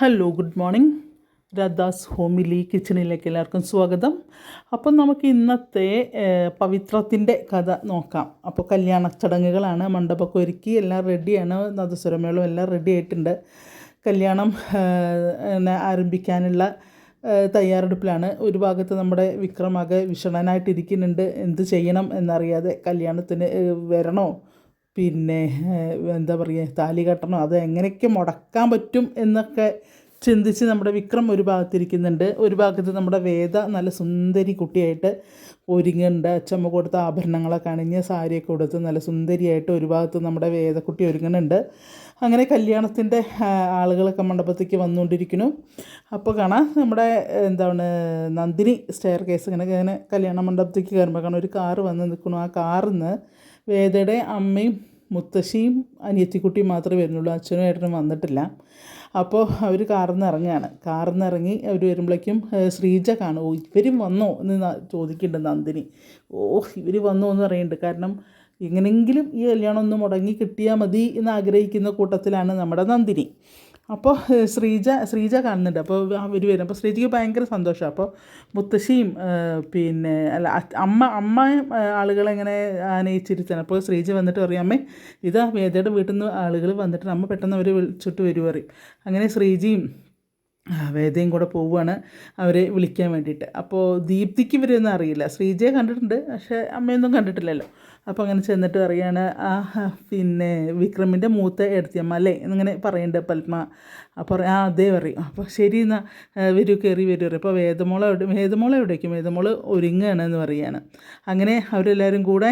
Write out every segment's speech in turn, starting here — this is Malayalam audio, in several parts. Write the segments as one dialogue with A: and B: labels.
A: Hello good morning Radha's homely കിച്ചണിലേക്ക് എല്ലാവർക്കും സ്വാഗതം. അപ്പം നമുക്ക് ഇന്നത്തെ പവിത്രത്തിന്റെ കഥ നോക്കാം. അപ്പോൾ കല്യാണ ചടങ്ങുകളാണ് മണ്ഡപമൊക്കെ ഒരുക്കി എല്ലാം റെഡിയാണ് നദസ്വരമേളം എല്ലാം റെഡി ആയിട്ടുണ്ട്. കല്യാണം ആരംഭിക്കാനുള്ള തയ്യാറെടുപ്പിലാണ്. ഒരു ഭാഗത്ത് നമ്മുടെ വിക്രമാകെ വിഷണനായിട്ടിരിക്കുന്നുണ്ട്. എന്ത് ചെയ്യണം എന്നറിയാതെ കല്യാണത്തിന് വരണോ? പിന്നെ എന്താ പറയുക താലി കെട്ടണം അത് എങ്ങനെയൊക്കെ മുടക്കാൻ പറ്റും എന്നൊക്കെ ചിന്തിച്ച് നമ്മുടെ വിക്രം ഒരു ഭാഗത്തിരിക്കുന്നുണ്ട്. ഒരു ഭാഗത്ത് നമ്മുടെ വേദ നല്ല സുന്ദരി കുട്ടിയായിട്ട് ഒരുങ്ങുന്നുണ്ട്. അച്ചമ്മ കൊടുത്ത ആഭരണങ്ങളൊക്കെ അണിഞ്ഞ് സാരിയൊക്കെ കൊടുത്ത് നല്ല സുന്ദരിയായിട്ട് ഒരു ഭാഗത്ത് നമ്മുടെ വേദക്കുട്ടി ഒരുങ്ങുന്നുണ്ട്. അങ്ങനെ കല്യാണത്തിന്റെ ആളുകളൊക്കെ മണ്ഡപത്തേക്ക് വന്നുകൊണ്ടിരിക്കുന്നു. അപ്പോൾ കാണാം നമ്മുടെ എന്താണ് നന്ദിനി സ്റ്റെയർ കേസ് ഇങ്ങനെ ഇങ്ങനെ കല്യാണ മണ്ഡപത്തേക്ക് കയറുമ്പോൾ കാണാം ഒരു കാറ് വന്ന് നിൽക്കുന്നു. ആ കാറിൽ നിന്ന് വേദയുടെ അമ്മയും മുത്തശ്ശിയും അനിയത്തിക്കുട്ടിയും മാത്രമേ വരുന്നുള്ളൂ. അച്ഛനും ഏട്ടനും വന്നിട്ടില്ല. അപ്പോൾ അവർ കാറിൽ നിന്ന് ഇറങ്ങുകയാണ് കാറിൽ നിന്ന് ഇറങ്ങി അവർ വരുമ്പോഴേക്കും ശ്രീജ കാണും. ഓ ഇവരും വന്നോ എന്ന് ചോദിക്കുന്നുണ്ട് നന്ദിനി. ഓ ഇവർ വന്നോ എന്ന് പറയുന്നുണ്ട് കാരണം എങ്ങനെങ്കിലും ഈ കല്യാണം ഒന്ന് മുടങ്ങി കിട്ടിയാൽ മതി എന്ന് ആഗ്രഹിക്കുന്ന കൂട്ടത്തിലാണ് നമ്മുടെ നന്ദിനി. അപ്പോൾ ശ്രീജ ശ്രീജ കാണുന്നുണ്ട്. അപ്പോൾ അവർ വരും അപ്പോൾ ശ്രീജയ്ക്ക് ഭയങ്കര സന്തോഷമാണ് അപ്പോൾ മുത്തശ്ശിയും പിന്നെ അല്ല അമ്മ അമ്മ അമ്മയും ആനയിച്ചിരിച്ചാണ് അപ്പോൾ ശ്രീജ വന്നിട്ട് പറയും അമ്മേ ഇതാ വേദയുടെ വീട്ടിൽ നിന്ന് ആളുകൾ വന്നിട്ട് അമ്മ പെട്ടെന്ന് അവർ വിളിച്ചിട്ട് വരുമോ പറയും. അങ്ങനെ ശ്രീജയും വേദയും കൂടെ പോവുകയാണ് അവരെ വിളിക്കാൻ വേണ്ടിയിട്ട്. അപ്പോൾ ദീപ്തിക്ക് ഇവരൊന്നും അറിയില്ല. ശ്രീജയെ കണ്ടിട്ടുണ്ട്. പക്ഷേ അമ്മയൊന്നും കണ്ടിട്ടില്ലല്ലോ. അപ്പോൾ അങ്ങനെ ചെന്നിട്ട് പറയാണ് ആ പിന്നെ വിക്രമിന്റെ മൂത്ത എടുത്തിയമ്മ അല്ലേ? എന്നിങ്ങനെ പറയുന്നുണ്ട് പത്മ. അപ്പോൾ ആ അതേ പറയും. അപ്പോൾ ശരി എന്നാൽ വരൂ കയറി വരൂ പറയും. അപ്പോൾ വേദമോള എവിടെ വേദമോള എവിടേക്കും? വേദമോൾ ഒരുങ്ങുകയാണ് എന്ന് പറയുകയാണ് അങ്ങനെ അവരെല്ലാവരും കൂടെ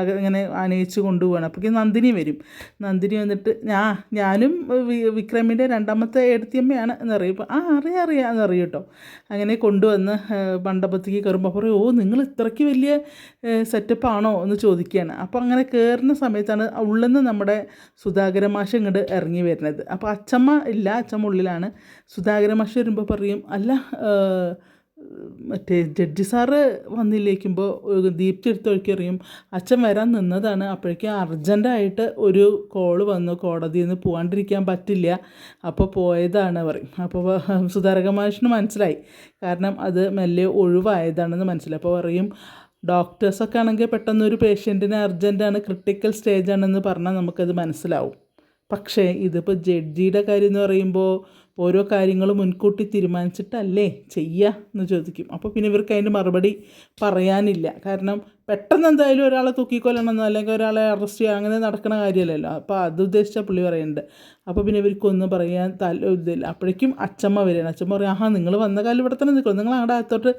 A: അങ്ങനെ അനയിച്ച് കൊണ്ടുപോവാണ്. അപ്പോഴേക്കും നന്ദിനി വരും. നന്ദിനി വന്നിട്ട് ഞാ ഞാനും വിക്രമിന്റെ രണ്ടാമത്തെ എടുത്തിയമ്മയാണ് എന്നറിയും അപ്പോൾ ആ അറിയാം അറിയാം എന്നറിയും കേട്ടോ. അങ്ങനെ കൊണ്ടുവന്ന് മണ്ഡപത്തേക്ക് കയറുമ്പോൾ പറയും ഓ നിങ്ങൾ ഇത്രയ്ക്ക് വലിയ സെറ്റപ്പാണോ എന്ന് എന്ന് ചോദിക്കുകയാണ് അപ്പോൾ അങ്ങനെ കയറുന്ന സമയത്താണ് ഉള്ളിൽ നിന്ന് നമ്മുടെ സുധാകര മാഷ് ഇങ്ങോട്ട് ഇറങ്ങി വരുന്നത്. അപ്പോൾ അച്ചമ്മ ഇല്ല അച്ചമ്മ ഉള്ളിലാണ്. സുധാകര മാഷ് വരുമ്പോൾ പറയും അല്ല മറ്റേ ജഡ്ജി സാറ് വന്നില്ലേക്കുമ്പോൾ ദീപ്തി എടുത്തൊഴുക്കി അറിയും അച്ഛൻ വരാൻ നിന്നതാണ്. അപ്പോഴേക്കും അർജന്റായിട്ട് ഒരു കോൾ വന്നു കോടതിയിൽ നിന്ന് പോകാണ്ടിരിക്കാൻ പറ്റില്ല അപ്പോൾ പോയതാണ് പറയും. അപ്പോൾ സുധാരക മനുഷ്യന് മനസ്സിലായി. കാരണം അത് മെല്ലെ ഒഴിവായതാണെന്ന് മനസ്സിലായി. അപ്പോൾ പറയും ഡോക്ടേഴ്സൊക്കെ ആണെങ്കിൽ പെട്ടെന്ന് ഒരു പേഷ്യന്റിന് അർജന്റാണ് ക്രിട്ടിക്കൽ സ്റ്റേജാണെന്ന് പറഞ്ഞാൽ നമുക്കത് മനസ്സിലാവും. പക്ഷേ ഇതിപ്പോൾ ജഡ്ജിയുടെ കാര്യം എന്ന് പറയുമ്പോൾ ഓരോ കാര്യങ്ങൾ മുൻകൂട്ടി തീരുമാനിച്ചിട്ടല്ലേ ചെയ്യുക എന്ന് ചോദിക്കും. അപ്പോൾ പിന്നെ ഇവർക്ക് അതിന്റെ മറുപടി പറയാനില്ല. കാരണം പെട്ടെന്ന് എന്തായാലും ഒരാളെ തൂക്കിക്കൊല്ലണമെന്നോ അല്ലെങ്കിൽ ഒരാളെ അറസ്റ്റ് ചെയ്യുക അങ്ങനെ നടക്കുന്ന കാര്യമല്ലല്ലോ. അപ്പോൾ അത് ഉദ്ദേശിച്ച പുള്ളി പറയുന്നുണ്ട്. അപ്പോൾ പിന്നെ ഇവർക്കൊന്നും പറയാൻ തല ഇതില്ല. അപ്പോഴേക്കും അച്ചമ്മ വരികയാണ്. അച്ചമ്മ പറയും ആഹാ നിങ്ങൾ വന്ന കാലം ഇവിടെ തന്നെ നിൽക്കണം? നിങ്ങൾ അങ്ങോട്ട് അകത്തോട്ട്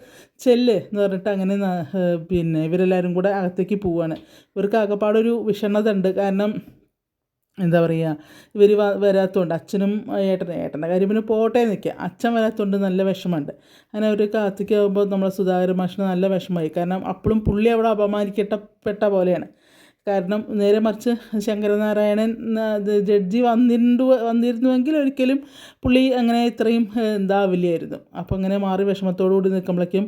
A: ചെല്ല് എന്ന് പറഞ്ഞിട്ട് അങ്ങനെ പിന്നെ ഇവരെല്ലാവരും കൂടെ അകത്തേക്ക് പോവുകയാണ് ഇവർക്ക് ആകെപ്പാടൊരു വിഷണ്ണത ഉണ്ട് കാരണം എന്താ പറയുക ഇവർ വരാത്തതുകൊണ്ട് അച്ഛനും ഏട്ടനും ഏട്ടന്റെ കാര്യം പിന്നെ പോട്ടെ നിൽക്കുക. അച്ഛൻ വരാത്തതുകൊണ്ട് നല്ല വിഷമമുണ്ട്. അങ്ങനെ അവർ കാർത്തിക് ആകുമ്പോൾ നമ്മുടെ സുധാകര മാഷിന് നല്ല വിഷമമായി. കാരണം അപ്പോഴും പുള്ളി അവിടെ അപമാനിക്കപ്പെട്ട പോലെയാണ്. കാരണം നേരെ മറിച്ച് ശങ്കരനാരായണൻ ജഡ്ജി വന്നിരുന്നു വന്നിരുന്നുവെങ്കിൽ ഒരിക്കലും പുള്ളി അങ്ങനെ ഇത്രയും എന്താവില്ലായിരുന്നു അപ്പോൾ അങ്ങനെ മാറി വിഷമത്തോടു കൂടി നിൽക്കുമ്പോഴേക്കും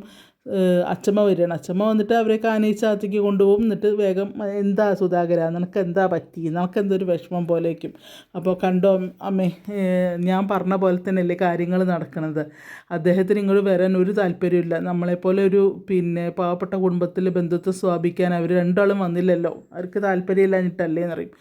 A: അച്ചമ്മ വരികയാണ്. അച്ചമ്മ വന്നിട്ട് അവരെയൊക്കെ ആനയിച്ച് അകത്തേക്ക് കൊണ്ടുപോകും. എന്നിട്ട് വേഗം എന്താ സുധാകര നിനക്ക് എന്താ പറ്റി നിനക്ക് എന്തൊരു വിഷമം പോലെയൊക്കെയും. അപ്പോൾ കണ്ടോ അമ്മേ ഞാൻ പറഞ്ഞ പോലെ തന്നെയല്ലേ കാര്യങ്ങൾ നടക്കുന്നത് അദ്ദേഹത്തിന് ഇങ്ങോട്ട് വരാൻ ഒരു താല്പര്യമില്ല നമ്മളെപ്പോലെ ഒരു പിന്നെ പാവപ്പെട്ട കുടുംബത്തിൽ ബന്ധുത്വം സ്ഥാപിക്കാൻ അവർ രണ്ടാളും വന്നില്ലല്ലോ. അവർക്ക് താല്പര്യമില്ലാഞ്ഞിട്ടല്ലേ എന്നറിയും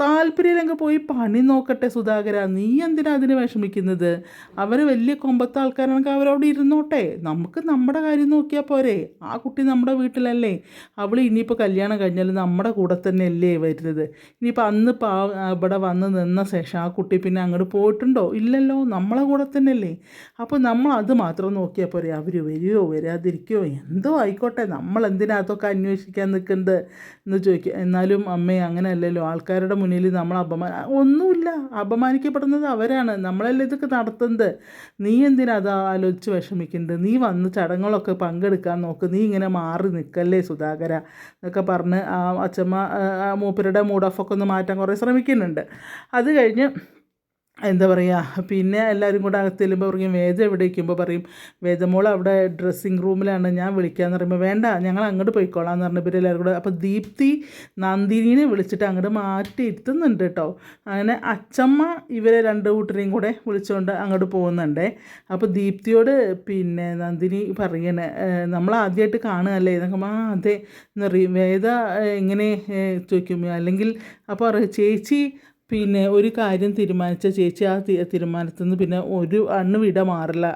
A: താല്പര്യമില്ലെങ്കിൽ പോയി പണി നോക്കട്ടെ സുധാകര. നീ എന്തിനാ അതിന് വിഷമിക്കുന്നത്? അവർ വലിയ കൊമ്പത്തെ ആൾക്കാരാണെങ്കിൽ അവരവിടെ ഇരുന്നോട്ടെ. നമുക്ക് നമ്മുടെ കാര്യം നോക്കിയാൽ പോരെ. ആ കുട്ടി നമ്മുടെ വീട്ടിലല്ലേ. അവൾ ഇനിയിപ്പോൾ കല്യാണം കഴിഞ്ഞാൽ നമ്മുടെ കൂടെ തന്നെ അല്ലേ വരുന്നത്. ഇനിയിപ്പോൾ അന്ന് പാ ഇവിടെ വന്ന് നിന്ന ശേഷം ആ കുട്ടി പിന്നെ അങ്ങോട്ട് പോയിട്ടുണ്ടോ? ഇല്ലല്ലോ. നമ്മളെ കൂടെ തന്നെ അല്ലേ അപ്പോൾ നമ്മൾ അത് മാത്രം നോക്കിയാൽ പോരെ. അവർ വരുമോ വരാതിരിക്കുമോ എന്തോ ആയിക്കോട്ടെ. നമ്മൾ എന്തിനാ അതൊക്കെ അന്വേഷിക്കാൻ നിൽക്കുന്നത്? എന്ന് ചോദിക്കും എന്നാലും അമ്മേ അങ്ങനെയല്ലല്ലോ. ആൾക്കാരുടെ മുന്നിൽ നമ്മൾ അപമാന ഒന്നുമില്ല. അപമാനിക്കപ്പെടുന്നത് അവരാണ്. നമ്മളല്ലേ ഇതൊക്കെ നടത്തുന്നത്? നീ എന്തിനാ അത് ആലോചിച്ച് വിഷമിക്കുന്നത്? നീ വന്ന് ചടങ്ങുകളൊക്കെ പങ്കെടുക്കാൻ നോക്ക്. നീ ഇങ്ങനെ മാറി നിൽക്കല്ലേ സുധാകര എന്നൊക്കെ പറഞ്ഞ് ആ അച്ഛമ്മ മൂപ്പരുടെ മൂഡ് ഓഫൊക്കെ ഒന്ന് മാറ്റാൻ കുറേ ശ്രമിക്കുന്നുണ്ട്. അത് കഴിഞ്ഞ് എന്താ പറയുക പിന്നെ എല്ലാവരും കൂടെ അകത്ത് ചെല്ലുമ്പോൾ പറയും വേദ എവിടെ? ഇരിക്കുമ്പോൾ പറയും വേദമോൾ അവിടെ ഡ്രസ്സിങ് റൂമിലാണ് ഞാൻ വിളിക്കാമെന്ന് പറയുമ്പോൾ വേണ്ട ഞങ്ങൾ അങ്ങോട്ട് പോയിക്കോളാം എന്ന് പറഞ്ഞപ്പോൾ എല്ലാവരും കൂടെ. അപ്പോൾ ദീപ്തി നന്ദിനിനെ വിളിച്ചിട്ട് അങ്ങോട്ട് മാറ്റി ഇരുത്തുന്നുണ്ട് കേട്ടോ അങ്ങനെ അച്ചമ്മ ഇവരെ രണ്ട് കൂട്ടരെയും കൂടെ വിളിച്ചുകൊണ്ട് അങ്ങോട്ട് പോകുന്നുണ്ട്. അപ്പോൾ ദീപ്തിയോട് പിന്നെ നന്ദിനി പറയണേ നമ്മൾ ആദ്യമായിട്ട് കാണുകയല്ലേ? എന്നൊക്കെ ആ അതെ. എന്നറിയും വേദ എങ്ങനെ? ചോദിക്കും അല്ലെങ്കിൽ അപ്പോൾ ചേച്ചി പിന്നെ ഒരു കാര്യം തീരുമാനിച്ച ചേച്ചി ആ തീരുമാനത്തിൽ നിന്ന് പിന്നെ ഒരു അണ്ണു വിട മാറില്ല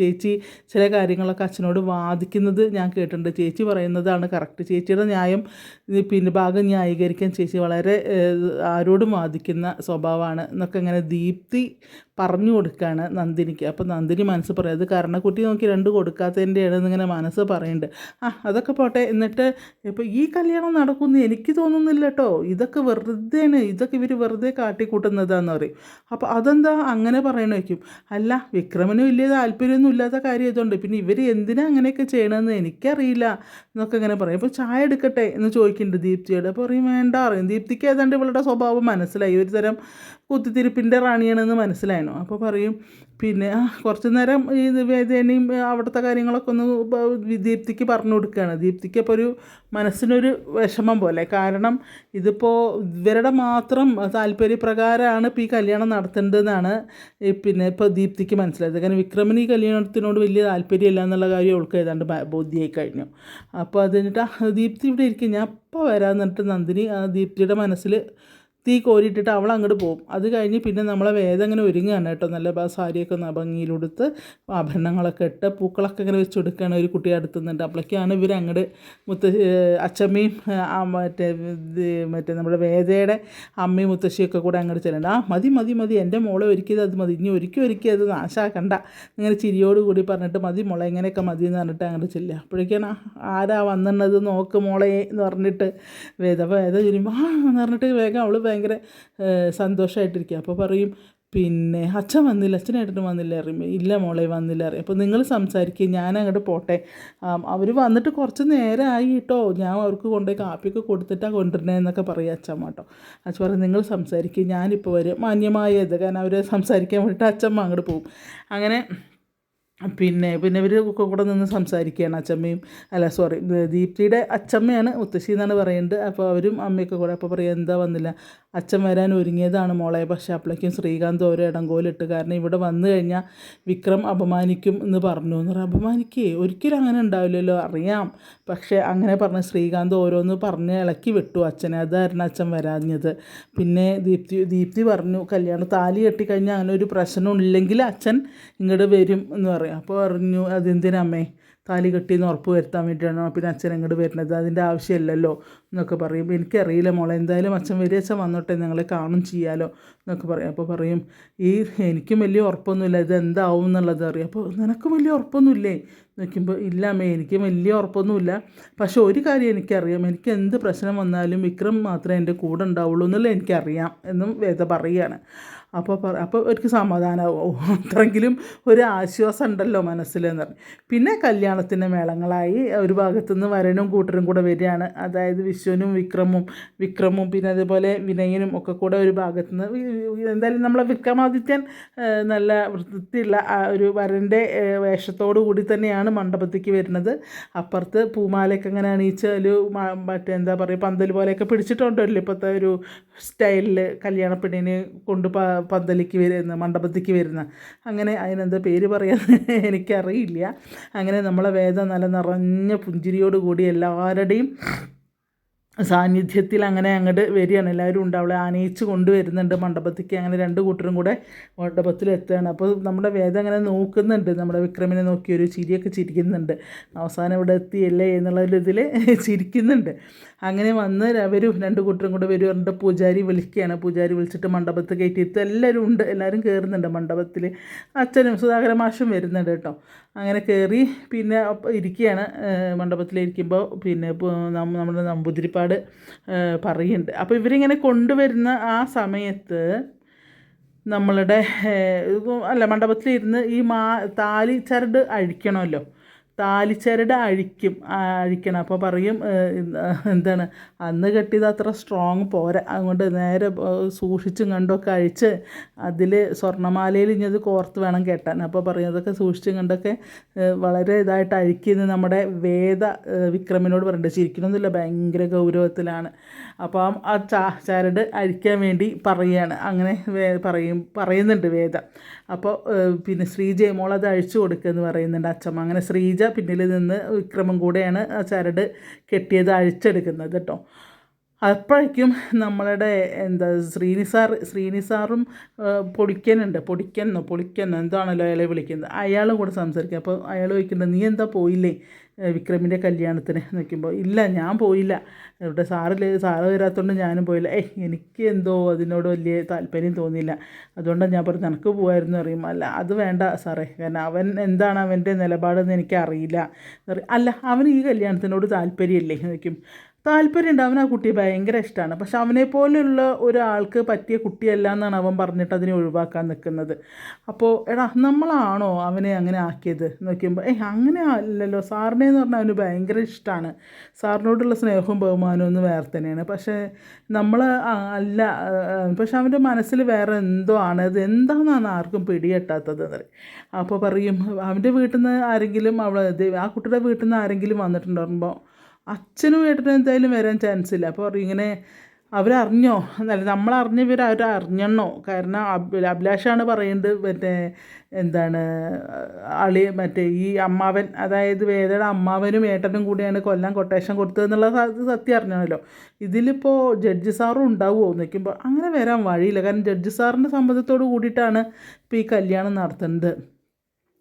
A: ചേച്ചി ചില കാര്യങ്ങളൊക്കെ അച്ഛനോട് വാദിക്കുന്നത് ഞാൻ കേട്ടിട്ടുണ്ട്. ചേച്ചി പറയുന്നതാണ് കറക്റ്റ് ചേച്ചിയുടെ ന്യായം പിൻഭാഗം ന്യായീകരിക്കാൻ ചേച്ചി വളരെ ആരോടും വാദിക്കുന്ന സ്വഭാവമാണ് എന്നൊക്കെ ഇങ്ങനെ ദീപ്തി പറഞ്ഞു കൊടുക്കുകയാണ് നന്ദിനിക്ക്. അപ്പോൾ നന്ദിനി മനസ്സ് പറയും അത് കുട്ടി നോക്കി രണ്ട് കൊടുക്കാത്തതിന്റെയാണ് എന്നിങ്ങനെ മനസ്സ് പറയുന്നുണ്ട്. ആ അതൊക്കെ പോട്ടെ. എന്നിട്ട് ഇപ്പോൾ ഈ കല്യാണം നടക്കുമെന്ന് എനിക്ക് തോന്നുന്നില്ല കേട്ടോ ഇതൊക്കെ വെറുതെയാണ്. ഇതൊക്കെ ഇവർ വെറുതെ കാട്ടിക്കൂട്ടുന്നതാന്ന് പറയും. അപ്പോൾ അതെന്താ അങ്ങനെ പറയണ? വയ്ക്കും അല്ല വിക്രമന് വലിയ താല്പര്യമൊന്നും ഇല്ലാത്ത കാര്യം ഇതുണ്ട് പിന്നെ ഇവർ എന്തിനാ അങ്ങനെയൊക്കെ ചെയ്യണമെന്ന് എനിക്കറിയില്ല എന്നൊക്കെ ഇങ്ങനെ പറയും. അപ്പോൾ ചായ എടുക്കട്ടെ എന്ന് ചോദിക്കുന്നുണ്ട് ദീപ്തിയോട്. അപ്പോൾ പറയും വേണ്ട അറിയും ദീപ്തിക്ക് ഏതാണ്ട് ഇവളുടെ സ്വഭാവം മനസ്സിലായി. ഒരു തരം കുത്തിത്തിരിപ്പിന്റെ റാണിയാണെന്ന് മനസ്സിലായിരുന്നു അപ്പോൾ പറയും പിന്നെ കുറച്ച് നേരം ഈ വേദനയും അവിടുത്തെ കാര്യങ്ങളൊക്കെ ഒന്ന് ദീപ്തിക്ക് പറഞ്ഞു കൊടുക്കുകയാണ് ദീപ്തിക്ക് അപ്പോൾ ഒരു മനസ്സിനൊരു വിഷമം പോലെ. കാരണം ഇതിപ്പോൾ ഇവരുടെ മാത്രം താല്പര്യപ്രകാരമാണ് ഇപ്പോൾ ഈ കല്യാണം നടത്തേണ്ടതെന്നാണ് പിന്നെ ഇപ്പോൾ ദീപ്തിക്ക് മനസ്സിലായത്. കാരണം വിക്രമിന് ഈ കല്യാണത്തിനോട് വലിയ താല്പര്യമില്ല എന്നുള്ള കാര്യം അവൾക്ക് ഏതാണ്ട് ബോധ്യമായി കഴിഞ്ഞു. അപ്പോൾ അത് കഴിഞ്ഞിട്ട് ദീപ്തി ഇവിടെ ഇരിക്കും ഞാൻ അപ്പോൾ വരാമെന്നിട്ട് നന്ദിനി ദീപ്തിയുടെ മനസ്സിൽ തീ കോരിയിട്ടിട്ട് അവൾ അങ്ങോട്ട് പോകും അത് കഴിഞ്ഞ് പിന്നെ നമ്മളെ വേദം ഇങ്ങനെ ഒരുങ്ങുകയാണ് കേട്ടോ. നല്ല സാരിയൊക്കെ ഭംഗിയിലെടുത്ത് ആഭരണങ്ങളൊക്കെ ഇട്ട് പൂക്കളൊക്കെ ഇങ്ങനെ വെച്ച് കൊടുക്കുകയാണ് ഒരു കുട്ടി അടുത്തുന്നുണ്ട് അപ്പോഴേക്കാണ് ഇവർ അങ്ങോട്ട് മുത്ത അച്ചമ്മയും മറ്റേ മറ്റേ നമ്മുടെ വേദയുടെ അമ്മയും മുത്തശ്ശിയൊക്കെ കൂടെ അങ്ങോട്ട് ചെല്ലണ്ട ആ മതി മതി മതി എന്റെ മോളെ ഒരുക്കിയത് അത് മതി. ഇനി ഒരുക്കി ഒരുക്കി അത് നാശാക്കണ്ട. ഇങ്ങനെ ചിരിയോട് കൂടി പറഞ്ഞിട്ട് മതി മോളെ എങ്ങനെയൊക്കെ മതി എന്ന് പറഞ്ഞിട്ട് അങ്ങോട്ട് ചെല്ലുക. അപ്പോഴേക്കാണ് ആരാ വന്നിട്ടുള്ളത് നോക്ക് മോളെ എന്ന് പറഞ്ഞിട്ട് വേദ വേദ ചൊല്ലുമ്പോൾ ആ എന്ന് പറഞ്ഞിട്ട് വേഗം അവൾ ഭയങ്കര സന്തോഷമായിട്ടിരിക്കുക അപ്പോൾ പറയും പിന്നെ അച്ഛൻ വന്നില്ല അച്ഛനായിട്ടൊന്നും വന്നില്ല അറിയുമ്പോൾ ഇല്ല മോളെ വന്നില്ല അറിയും അപ്പോൾ നിങ്ങൾ സംസാരിക്കുക ഞാൻ അങ്ങോട്ട് പോട്ടെ അവർ വന്നിട്ട് കുറച്ച് നേരമായി കേട്ടോ ഞാൻ അവർക്ക് കൊണ്ടുപോയി കാപ്പിയൊക്കെ കൊടുത്തിട്ടാണ് കൊണ്ടുവരണേന്നൊക്കെ പറയും അച്ഛമ്മ കേട്ടോ അച്ഛൻ പറയും നിങ്ങൾ സംസാരിക്കുക ഞാനിപ്പോൾ വരും. മാന്യമായ ഇത് കാരണം അവരെ സംസാരിക്കാൻ വേണ്ടിയിട്ട് അച്ഛമ്മ അങ്ങോട്ട് പോകും അങ്ങനെ പിന്നെ പിന്നെ ഇവർ കൂടെ നിന്ന് സംസാരിക്കുകയാണ് അച്ചമ്മയും അല്ല സോറി ദീപ്തിയുടെ അച്ചമ്മയാണ് മുത്തശ്ശി എന്നാണ് പറയുന്നത് അപ്പോൾ അവരും അമ്മയൊക്കെ കൂടെ അപ്പോൾ പറയും എന്താ വന്നില്ല? അച്ഛൻ വരാൻ ഒരുങ്ങിയതാണ് മോളെ. പക്ഷേ അപ്പോഴേക്കും ശ്രീകാന്ത് ഓരോ ഇടങ്കോലിട്ട് കാരണം ഇവിടെ വന്നു കഴിഞ്ഞാൽ വിക്രം അപമാനിക്കും എന്ന് പറഞ്ഞു. എന്ന് പറയും അപമാനിക്കേ ഒരിക്കലും അങ്ങനെ ഉണ്ടാവില്ലല്ലോ അറിയാം. പക്ഷേ അങ്ങനെ പറഞ്ഞ ശ്രീകാന്ത് ഓരോന്ന് പറഞ്ഞ് ഇളക്കി വിട്ടു അച്ഛനെ. അതായിരുന്നു അച്ഛൻ വരാഞ്ഞത്. പിന്നെ ദീപ്തി ദീപ്തി പറഞ്ഞു കല്യാണം താലി കെട്ടിക്കഴിഞ്ഞാൽ അങ്ങനെ ഒരു പ്രശ്നം ഇല്ലെങ്കിൽ അച്ഛൻ ഇങ്ങോട്ട് വരും എന്ന് പറയും. അപ്പോൾ പറഞ്ഞു അതെന്തിനാ അമ്മേ? താലി കെട്ടിയെന്ന് ഉറപ്പ് വരുത്താൻ വേണ്ടിയാണോ പിന്നെ അച്ഛൻ അങ്ങോട്ട് വരുന്നത്. അതിന്റെ ആവശ്യമില്ലല്ലോ എന്നൊക്കെ പറയും. എനിക്കറിയില്ല മോളെ എന്തായാലും അച്ഛൻ വലിയ അച്ഛൻ വന്നോട്ടെ ഞങ്ങളെ കാണും ചെയ്യാലോ എന്നൊക്കെ പറയും. അപ്പോൾ പറയും ഈ എനിക്കും വലിയ ഉറപ്പൊന്നുമില്ല ഇത് എന്താവും എന്നുള്ളത് അറിയാം. അപ്പോൾ നിനക്കും വലിയ ഉറപ്പൊന്നുമില്ലേ? നോക്കുമ്പോൾ ഇല്ല അമ്മേ എനിക്ക് വലിയ ഉറപ്പൊന്നുമില്ല. പക്ഷേ ഒരു കാര്യം എനിക്കറിയാം എനിക്ക് എന്ത് പ്രശ്നം വന്നാലും വിക്രം മാത്രമേ എന്റെ കൂടെ ഉണ്ടാവുള്ളൂ എന്നുള്ളത് എനിക്കറിയാം എന്നും വേദ പറയുകയാണ്. അപ്പോൾ പറ അപ്പോൾ എനിക്ക് സമാധാനമാവും. അത്രയെങ്കിലും ഒരു ആശ്വാസം ഉണ്ടല്ലോ മനസ്സിലെന്ന് പറഞ്ഞു. പിന്നെ കല്യാണത്തിന്റെ മേളങ്ങളായി ഒരു ഭാഗത്തു നിന്ന് വരനും കൂട്ടരും കൂടെ വരികയാണ്. അതായത് വിശ്വനും വിക്രമും വിക്രമും പിന്നെ അതുപോലെ വിനയനും ഒക്കെ കൂടെ ഒരു ഭാഗത്തു നിന്ന് എന്തായാലും നമ്മളെ വിക്രമാദിത്യൻ നല്ല വൃത്തിയുള്ള ഒരു വരന്റെ വേഷത്തോടു കൂടി തന്നെയാണ് മണ്ഡപത്തേക്ക് വരുന്നത്. അപ്പുറത്ത് പൂമാലയൊക്കെ അങ്ങനെ അണിയിച്ച് ഒരു മറ്റേ എന്താ പറയുക പന്തൽ പോലെയൊക്കെ പിടിച്ചിട്ടുണ്ടല്ലോ ഇപ്പോഴത്തെ ഒരു സ്റ്റൈലിൽ കല്യാണ പെണ്ണിനെ കൊണ്ട് പന്തലിക്ക് വരുന്ന മണ്ഡപത്തിക്ക് വരുന്ന. അങ്ങനെ അതിനെന്താ പേര് പറയാൻ എനിക്കറിയില്ല. അങ്ങനെ നമ്മളെ വേദം നല്ല നിറഞ്ഞ പുഞ്ചിരിയോടുകൂടി എല്ലാവരുടെയും സാന്നിധ്യത്തിൽ അങ്ങനെ അങ്ങോട്ട് വരികയാണ്. എല്ലാവരും ഉണ്ട്. അവളെ ആനയിച്ച് കൊണ്ടുവരുന്നുണ്ട്. മണ്ഡപത്തിലേക്ക് അങ്ങനെ രണ്ട് കൂട്ടരും കൂടെ മണ്ഡപത്തിൽ എത്തുകയാണ്. അപ്പോൾ നമ്മുടെ വേദം അങ്ങനെ നോക്കുന്നുണ്ട്. നമ്മുടെ വിക്രമിനെ നോക്കി ഒരു ചിരിയൊക്കെ ചിരിക്കുന്നുണ്ട്. അവസാനം ഇവിടെ എത്തിയല്ലേ എന്നുള്ളൊരിതിൽ ചിരിക്കുന്നുണ്ട്. അങ്ങനെ വന്ന് അവരും രണ്ട് കൂട്ടരും കൂടെ വരും. പൂജാരി വിളിക്കുകയാണ്. പൂജാരി വിളിച്ചിട്ട് മണ്ഡപത്തിൽ കയറ്റിയിട്ട് എല്ലാവരും ഉണ്ട്. എല്ലാവരും കയറുന്നുണ്ട് മണ്ഡപത്തിൽ അച്ഛനും സുധാകര മാഷും വരുന്നുണ്ട് കേട്ടോ. അങ്ങനെ കയറി പിന്നെ ഇരിക്കുകയാണ് മണ്ഡപത്തിലിരിക്കുമ്പോൾ പിന്നെ നമ്മുടെ നമ്പൂതിരിപ്പാട് പറയുന്നുണ്ട്. അപ്പോൾ ഇവരിങ്ങനെ കൊണ്ടുവരുന്ന ആ സമയത്ത് നമ്മളുടെ അല്ല മണ്ഡപത്തിലിരുന്ന് ഈ മാ താലി ചരട് അഴിക്കണമല്ലോ. താലിച്ചരട് അഴിക്കും അഴിക്കണം. അപ്പോൾ പറയും എന്താണ് അന്ന് കെട്ടിയത് അത്ര സ്ട്രോങ് പോരാ. അതുകൊണ്ട് നേരെ സൂക്ഷിച്ചും കണ്ടൊക്കെ അഴിച്ച് അതിൽ സ്വർണമാലയിൽ ഇനി അത് കോർത്ത് വേണം കെട്ടാൻ. അപ്പോൾ പറയും അതൊക്കെ സൂക്ഷിച്ചും കണ്ടൊക്കെ വളരെ ഇതായിട്ട് അഴിക്കുന്നത് നമ്മുടെ വേദ വിക്രമിനോട് പറഞ്ഞിട്ട് ചിരിക്കണമെന്നില്ല ഭയങ്കര ഗൗരവത്തിലാണ്. അപ്പോൾ ആ- ചാ ചരട് അഴിക്കാൻ വേണ്ടി പറയുകയാണ്. അങ്ങനെ പറയും പറയുന്നുണ്ട് വേദ. അപ്പോൾ പിന്നെ ശ്രീജ മോൾ അത് അഴിച്ചു കൊടുക്കുമെന്ന് പറയുന്നുണ്ട് അച്ഛമ്മ. അങ്ങനെ ശ്രീജ പിന്നിൽ നിന്ന് വിക്രമം കൂടെയാണ് ആ ചരട് കെട്ടിയത് അഴിച്ചെടുക്കുന്നത് കേട്ടോ. അപ്പോഴേക്കും നമ്മളുടെ എന്താ ശ്രീനിസാർ ശ്രീനിസാറും പൊടിക്കാനുണ്ട് പൊടിക്കനുണ്ട്. പൊടിക്കനോ പൊളിക്കനോ എന്താണല്ലോ അയാളെ വിളിക്കുന്നത്? അയാളും കൂടെ സംസാരിക്കുക അപ്പോൾ അയാൾ ചോദിക്കുന്നുണ്ട് നീ എന്താ പോയില്ലേ? വിക്രമിന്റെ കല്യാണത്തിന് നിൽക്കുമ്പോൾ ഇല്ല ഞാൻ പോയില്ല. ഇവിടെ സാറിൽ സാറ് വരാത്തതുകൊണ്ട് ഞാനും പോയില്ല. ഏയ് എനിക്ക് എന്തോ അതിനോട് വലിയ താല്പര്യം തോന്നിയില്ല. അതുകൊണ്ടാണ് ഞാൻ പറഞ്ഞു നിനക്ക് പോകുമായിരുന്നു അറിയും അല്ല അത് വേണ്ട സാറേ. കാരണം അവൻ എന്താണ് അവന്റെ നിലപാടെന്ന് എനിക്ക് അറിയില്ല അല്ല അവന് ഈ കല്യാണത്തിനോട് താല്പര്യമില്ലേ? ചോദിക്കും. താല്പര്യമുണ്ട് അവൻ ആ കുട്ടിയെ ഭയങ്കര ഇഷ്ടമാണ് പക്ഷെ അവനെ പോലെയുള്ള ഒരാൾക്ക് പറ്റിയ കുട്ടിയല്ല എന്നാണ് അവൻ പറഞ്ഞിട്ട് അതിനെ ഒഴിവാക്കാൻ നിൽക്കുന്നത്. അപ്പോൾ എടാ നമ്മളാണോ അവനെ അങ്ങനെ ആക്കിയത്? എന്ന് നോക്കുമ്പോൾ ഏയ് അങ്ങനെ അല്ലല്ലോ. സാറിനെ എന്ന് പറഞ്ഞാൽ അവന് ഭയങ്കര ഇഷ്ടമാണ് സാറിനോടുള്ള സ്നേഹവും ബഹുമാനവും ഒന്ന് വേറെ തന്നെയാണ്. പക്ഷേ നമ്മൾ അല്ല പക്ഷെ അവന്റെ മനസ്സിൽ വേറെ എന്തോ ആണ്. അത് എന്താണെന്നാണ് ആർക്കും പറയും. അപ്പോൾ പറയും അവന്റെ വീട്ടിൽ നിന്ന് ആരെങ്കിലും അവൾ ആ കുട്ടിയുടെ വീട്ടിൽ നിന്ന് ആരെങ്കിലും വന്നിട്ടുണ്ടാകുമ്പോൾ അച്ഛനും ഏട്ടനും എന്തായാലും വരാൻ ചാൻസ് ഇല്ല. അപ്പോൾ ഇങ്ങനെ അവരറിഞ്ഞോ? എന്നല്ല നമ്മളറിഞ്ഞവർ അവർ അറിഞ്ഞണോ കാരണം അഭിലാഷാണ് പറയുന്നത് മറ്റേ എന്താണ് അളി മറ്റേ ഈ അമ്മാവൻ അതായത് വേദയുടെ അമ്മാവനും ഏട്ടനും കൂടിയാണ് കൊല്ലാൻ കൊട്ടേഷൻ കൊടുത്തതെന്നുള്ള സത്യം അറിഞ്ഞാണല്ലോ ഇതിലിപ്പോൾ ജഡ്ജി സാറും ഉണ്ടാവുമോ നിൽക്കുമ്പോൾ അങ്ങനെ വരാൻ വഴിയില്ല. കാരണം ജഡ്ജി സാറിന്റെ സമ്മതത്തോട് കൂടിയിട്ടാണ് ഇപ്പോൾ ഈ കല്യാണം നടത്തുന്നത്.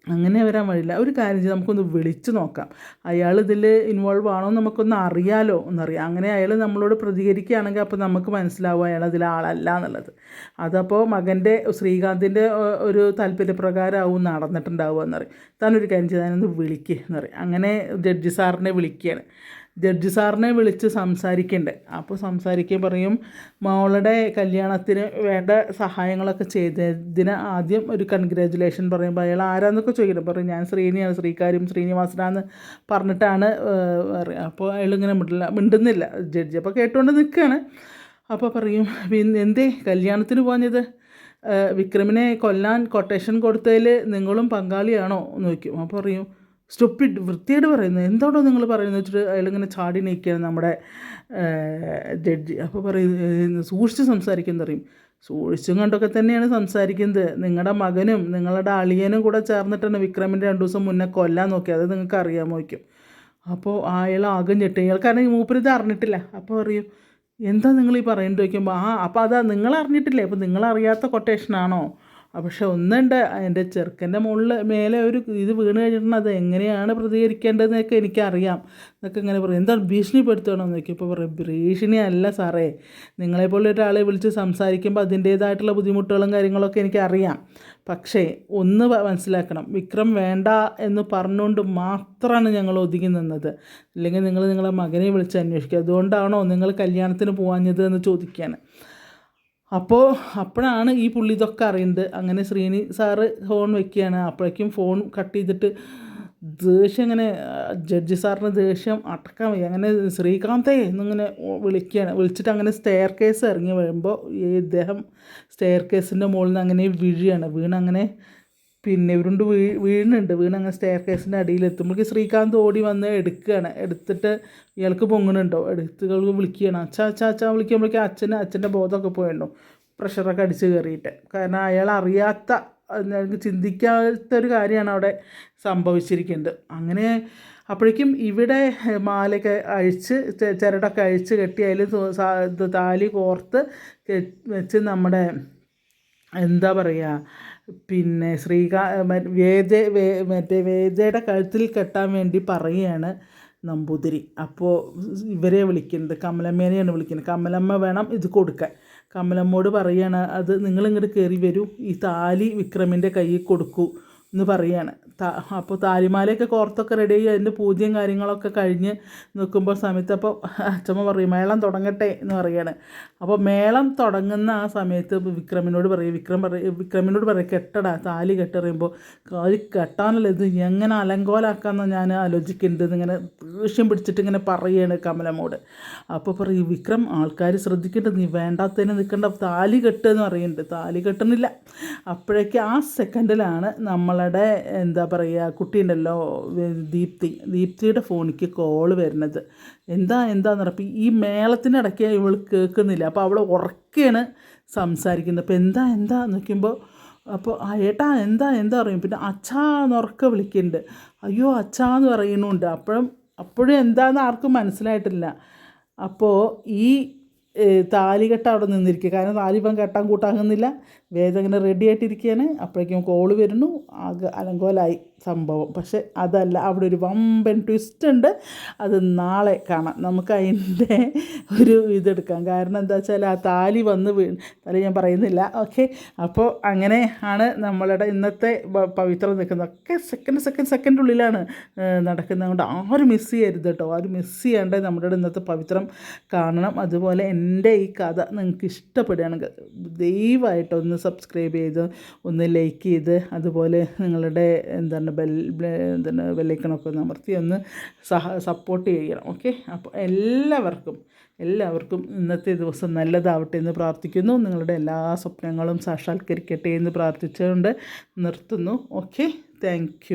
A: അങ്ങനെ വരാൻ വഴിയില്ല. ഒരു കാര്യം ചെയ്ത് നമുക്കൊന്ന് വിളിച്ചു നോക്കാം. അയാൾ ഇതിൽ ഇൻവോൾവ് ആണോ നമുക്കൊന്ന് അറിയാലോ എന്നറിയാം അങ്ങനെ അയാൾ നമ്മളോട് പ്രതികരിക്കുകയാണെങ്കിൽ അപ്പോൾ നമുക്ക് മനസ്സിലാവും അയാൾ അതിൽ ആളല്ല എന്നുള്ളത്. അതപ്പോൾ മകന്റെ ശ്രീകാന്തിന്റെ ഒരു താല്പര്യപ്രകാരമാവും നടന്നിട്ടുണ്ടാവുക എന്നറിയും താനൊരു കാര്യം ചെയ്താൽ ഒന്ന് വിളിക്കുക എന്നറിയും അങ്ങനെ ജഡ്ജി സാറിനെ വിളിക്കുകയാണ്. ജഡ്ജി സാറിനെ വിളിച്ച് സംസാരിക്കണ്ടേ. അപ്പോൾ സംസാരിക്കുകയും പറയും മോളുടെ കല്യാണത്തിന് വേണ്ട സഹായങ്ങളൊക്കെ ചെയ്തതിന് ആദ്യം ഒരു കൺഗ്രാജുലേഷൻ പറയുമ്പോൾ അയാൾ ആരാന്നൊക്കെ ചോദിക്കണം പറയും ഞാൻ ശ്രീനിയാണ് ശ്രീകാര്യം ശ്രീനിവാസനാന്ന് പറഞ്ഞിട്ടാണ് അപ്പോൾ അയാൾ ഇങ്ങനെ മിണ്ടില്ല മിണ്ടുന്നില്ല. ജഡ്ജി അപ്പോൾ കേട്ടുകൊണ്ട് നിൽക്കുകയാണ് അപ്പോൾ പറയും പിന്നെ എന്തേ കല്യാണത്തിന് പോഞ്ഞത് വിക്രമിനെ കൊല്ലാൻ കൊട്ടേഷൻ കൊടുത്തതിൽ നിങ്ങളും പങ്കാളിയാണോ? എന്ന് ചോദിക്കും. അപ്പോൾ പറയും സ്റ്റുപ്പിഡ് വൃത്തിയോട് പറയുന്നത്. എന്താണോ നിങ്ങൾ പറയുന്നത്? വെച്ചിട്ട് അയാളിങ്ങനെ ചാടി നീക്കുകയാണ് നമ്മുടെ ജഡ്ജി. അപ്പോൾ പറയുന്നത് "ഏഹ്, സൂക്ഷിച്ച് സംസാരിക്കുന്നു പറയും. സൂക്ഷിച്ചും കണ്ടൊക്കെ തന്നെയാണ് സംസാരിക്കുന്നത്. നിങ്ങളുടെ മകനും നിങ്ങളുടെ അളിയനും കൂടെ ചേർന്നിട്ടാണ് വിക്രമിന്റെ രണ്ട് ദിവസം മുന്നേ കൊല്ലാൻ നോക്കി അത് നിങ്ങൾക്ക് അറിയാമോ വയ്ക്കും അപ്പോൾ അയാൾ ആകെ ഞെട്ടി മൂപ്പര് മൂപ്പരിത് അറിഞ്ഞിട്ടില്ല. അപ്പോൾ അറിയും എന്താ നിങ്ങൾ ഈ പറയുന്നത് ചോദിക്കുമ്പോൾ ആ അപ്പോൾ അതാ നിങ്ങൾ അറിഞ്ഞിട്ടില്ലേ അപ്പോൾ നിങ്ങളറിയാത്ത കൊട്ടേഷനാണോ ആ, പക്ഷെ ഒന്നുണ്ട്. എന്റെ ചെറുക്കന്റെ മുകളിൽ മേലെ ഒരു ഇത് വീണ് കഴിഞ്ഞിട്ടുണ്ട്. അത് എങ്ങനെയാണ് പ്രതികരിക്കേണ്ടതെന്നൊക്കെ എനിക്കറിയാം. എന്നൊക്കെ ഇങ്ങനെ പറയും. എന്താ ഭീഷണിപ്പെടുത്തണോ എന്നൊക്കെ ഇപ്പോൾ പറയും ഭീഷണി അല്ല സാറേ നിങ്ങളെപ്പോലെ ഒരാളെ വിളിച്ച് സംസാരിക്കുമ്പോൾ അതിന്റേതായിട്ടുള്ള ബുദ്ധിമുട്ടുകളും കാര്യങ്ങളൊക്കെ എനിക്കറിയാം. പക്ഷേ ഒന്ന് മനസ്സിലാക്കണം. വിക്രം വേണ്ട എന്ന് പറഞ്ഞുകൊണ്ട് മാത്രമാണ് ഞങ്ങൾ ഒതുങ്ങി നിന്നത്. അല്ലെങ്കിൽ നിങ്ങൾ നിങ്ങളെ മകനെ വിളിച്ച് അന്വേഷിക്കുക. അതുകൊണ്ടാണോ നിങ്ങൾ കല്യാണത്തിന് പോകാഞ്ഞത് എന്ന് ചോദിക്കുകയാണ്. അപ്പോൾ അപ്പോഴാണ് ഈ പുള്ളി ഇതൊക്കെ അറിയുന്നത്. അങ്ങനെ ശ്രീനി സാറ് ഫോൺ വെക്കുകയാണ്. അപ്പോഴേക്കും ഫോൺ കട്ട് ചെയ്തിട്ട് ദേഷ്യം ഇങ്ങനെ ജഡ്ജി സാറിന് ദേഷ്യം അടക്കാൻ വയ്യ. അങ്ങനെ ശ്രീകാന്തേ എന്നിങ്ങനെ വിളിക്കുകയാണ്. വിളിച്ചിട്ട് അങ്ങനെ സ്റ്റെയർ കേസ് ഇറങ്ങി വരുമ്പോൾ ഈ ഇദ്ദേഹം സ്റ്റെയർ കേസിന്റെ മുകളിൽ നിന്ന് അങ്ങനെ വീഴുകയാണ്. വീണങ്ങനെ പിന്നെ ഇവരുണ്ട് വീ വീഴുന്നുണ്ട് വീണങ്ങനെ സ്റ്റെയർ കേസിന്റെ അടിയിൽ എത്തുമ്പോഴേക്ക് ശ്രീകാന്ത് ഓടി വന്ന് എടുക്കുകയാണ്. എടുത്തിട്ട് ഇയാൾക്ക് പൊങ്ങണുണ്ടോ എടുത്തുകൾക്ക് വിളിക്കുകയാണ്. അച്ഛ അച്ഛ അച്ഛ വിളിക്കുമ്പോഴേക്കും അച്ഛന് അച്ഛന്റെ ബോധമൊക്കെ പോയുണ്ടോ? പ്രഷറൊക്കെ അടിച്ച് കയറിയിട്ട്. കാരണം അയാൾ അറിയാത്ത ചിന്തിക്കാത്ത ഒരു കാര്യമാണ് അവിടെ സംഭവിച്ചിരിക്കുന്നത്. അങ്ങനെ അപ്പോഴേക്കും ഇവിടെ മാലയൊക്കെ അഴിച്ച് ചരടൊക്കെ അഴിച്ച് കെട്ടി അതിൽ താലി കോർത്ത് വെച്ച് നമ്മുടെ എന്താ പറയുക പിന്നെ ശ്രീകാ വേദ മറ്റേ വേദയുടെ കഴുത്തിൽ കെട്ടാൻ വേണ്ടി പറയുകയാണ് നമ്പൂതിരി. അപ്പോൾ ഇവരെ വിളിക്കുന്നത് കമലമ്മേനെയാണ് വിളിക്കുന്നത്. കമലമ്മ വേണം ഇത് കൊടുക്കാൻ. കമലമ്മോട് പറയാണ് അത് നിങ്ങളിങ്ങോട്ട് കയറി വരൂ. ഈ താലി വിക്രമിന്റെ കയ്യിൽ കൊടുക്കൂ എന്ന് പറയാണ്. താ അപ്പോൾ താലിമാലയൊക്കെ കോർത്തൊക്കെ റെഡിയായി അതിന്റെ പൂജയും കാര്യങ്ങളൊക്കെ കഴിഞ്ഞ് നിൽക്കുമ്പോൾ സമയത്ത് അപ്പോൾ അച്ഛമ്മ പറയും മേളം തുടങ്ങട്ടെ എന്ന് പറയാണ്. അപ്പോൾ മേളം തുടങ്ങുന്ന ആ സമയത്ത് വിക്രമിനോട് പറയും വിക്രം പറയും വിക്രമിനോട് പറയും കെട്ടടാ താലി കെട്ടറിയുമ്പോൾ കാലി കെട്ടാനുള്ള ഇത് എങ്ങനെ അലങ്കോലാക്കാമെന്ന് ഞാൻ ആലോചിക്കുന്നുണ്ട് ഇങ്ങനെ ദേഷ്യം പിടിച്ചിട്ട് ഇങ്ങനെ പറയുകയാണ് കമലമോട് അപ്പോൾ പറയും വിക്രം ആൾക്കാർ ശ്രദ്ധിക്കേണ്ടത് നീ വേണ്ടാത്തതിന് നിൽക്കേണ്ട താലി കെട്ടെന്ന് പറയുന്നുണ്ട് താലി കെട്ടുന്നില്ല അപ്പോഴേക്ക് ആ സെക്കൻഡിലാണ് നമ്മളുടെ എന്താ പറയുക കുട്ടിയുണ്ടല്ലോ ദീപ്തി. ദീപ്തിയുടെ ഫോണിക്ക് കോൾ വരുന്നത്. എന്താ എന്താന്ന് ഈ ഈ മേളത്തിനിടയ്ക്ക് ഇവൾ കേൾക്കുന്നില്ല. അപ്പോൾ അവൾ ഉറക്കെയാണ് സംസാരിക്കുന്നത്. അപ്പോൾ എന്താ എന്താ നോക്കുമ്പോൾ അപ്പോൾ ആ ഏട്ടാ എന്താ എന്താ പറയും. പിന്നെ അച്ഛാ എന്നുറക്കെ വിളിക്കുന്നുണ്ട്. അയ്യോ അച്ഛാ എന്ന് പറയുന്നുണ്ട്. അപ്പോഴും അപ്പോഴും എന്താണെന്ന് ആർക്കും മനസ്സിലായിട്ടില്ല. അപ്പോൾ ഈ താലികെട്ട് അവിടെ നിന്നിരിക്കുക. കാരണം താലിപ്പം കെട്ടാൻ കൂട്ടാകുന്നില്ല. വേദം ഇങ്ങനെ റെഡി ആയിട്ടിരിക്കുകയാണ് അപ്പോഴേക്കും കോൾ വരുന്നു. ആകെ അലങ്കോലായി സംഭവം. പക്ഷെ അതല്ല അവിടെ ഒരു വമ്പൻ ട്വിസ്റ്റ് ഉണ്ട്. അത് നാളെ കാണാം. നമുക്ക് അതിന്റെ ഒരു ഇതെടുക്കാം. കാരണം എന്താ വെച്ചാൽ ആ താലി വന്ന് വീ താലി ഞാൻ പറയുന്നില്ല. ഓക്കെ അപ്പോൾ അങ്ങനെ ആണ് നമ്മളുടെ ഇന്നത്തെ പവിത്രം നിൽക്കുന്നത്. ഒക്കെ സെക്കൻഡ് സെക്കൻഡ് സെക്കൻഡ് ഉള്ളിലാണ് നടക്കുന്നത്. കൊണ്ട് ആരും മിസ് ചെയ്യരുത് കേട്ടോ ആരും മിസ് ചെയ്യാണ്ട് നമ്മുടെ ഇന്നത്തെ പവിത്രം കാണണം. അതുപോലെ എന്റെ ഈ കഥ നിങ്ങൾക്ക് ഇഷ്ടപ്പെടുകയാണെങ്കിൽ ദയവായിട്ട് സബ്സ്ക്രൈബ് ചെയ്ത് ഒന്ന് ലൈക്ക് ചെയ്ത് അതുപോലെ നിങ്ങളുടെ എന്താണ് ബെൽ എന്താണ് ബെല്ലൈക്കണൊക്കെ ഒന്ന് അമർത്തി ഒന്ന് സഹ സപ്പോർട്ട് ചെയ്യണം ഓക്കെ അപ്പോൾ എല്ലാവർക്കും എല്ലാവർക്കും ഇന്നത്തെ ദിവസം നല്ലതാവട്ടെ എന്ന് പ്രാർത്ഥിക്കുന്നു. നിങ്ങളുടെ എല്ലാ സ്വപ്നങ്ങളും സാക്ഷാത്കരിക്കട്ടെ എന്ന് പ്രാർത്ഥിച്ചുകൊണ്ട് നിർത്തുന്നു ഓക്കെ താങ്ക്